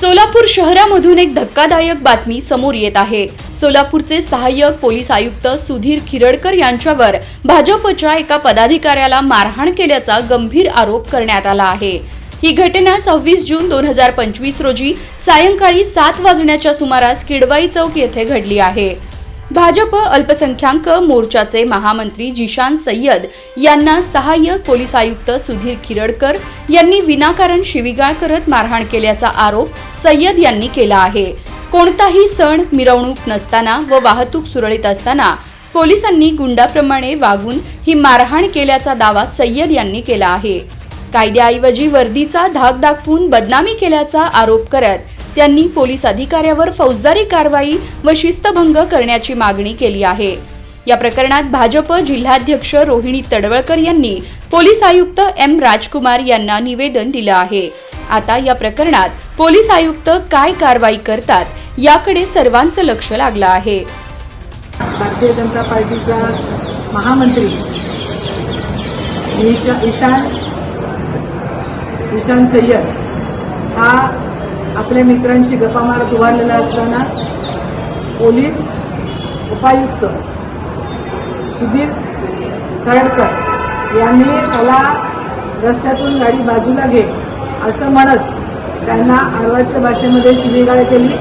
सोलापूर शहरामधून एक धक्कादायक बातमी समोर येत आहे. सोलापूरचे सहाय्यक पोलीस आयुक्त सुधीर खिरडकर यांच्यावर भाजपच्या एका पदाधिकाऱ्याला मारहाण केल्याचा गंभीर आरोप करण्यात आला आहे. ही घटना सव्वीस जून दोन हजार पंचवीस रोजी सायंकाळी सात वाजण्याच्या सुमारास किडवाई चौक येथे घडली आहे. भाजप अल्पसंख्याक मोर्चाचे महामंत्री जिशान सय्यद यांना सहाय्यक पोलीस आयुक्त सुधीर खिरडकर यांनी विनाकारण शिवीगाळ करत मारहाण केल्याचा आरोप सय्यद यांनी केला आहे. कोणताही सण मिरवणूक नसताना व वाहतूक सुरळीत असताना पोलिसांनी गुंडाप्रमाणे वागून ही मारहाण केल्याचा दावा सय्यद यांनी केला आहे. कायद्याऐवजी वर्दीचा धाक दाखवून बदनामी केल्याचा आरोप करत त्यांनी पोलीस अधिकाऱ्यावर फौजदारी कारवाई व शिस्तभंग करण्याची मागणी केली आहे. या प्रकरणात भाजप जिल्हाध्यक्ष रोहिणी तडवळकर यांनी पोलीस आयुक्त एम राजकुमार यांना निवेदन दिलं आहे. आता या प्रकरणात पोलीस आयुक्त काय कारवाई करतात याकडे सर्वांचं लक्ष लागलं आहे. भारतीय जनता पार्टीचा महामंत्री ईशान ईशान सय्यद हा आपल्या मित्रांशी गप्पा मारत उभारलेला असताना पोलीस उपायुक्त सुधीर खरडकर यांनी त्याला रस्त्यातून गाडी बाजूला घे असं म्हणत त्यांना आरवाच्या भाषेमध्ये शिवीगाळ केली.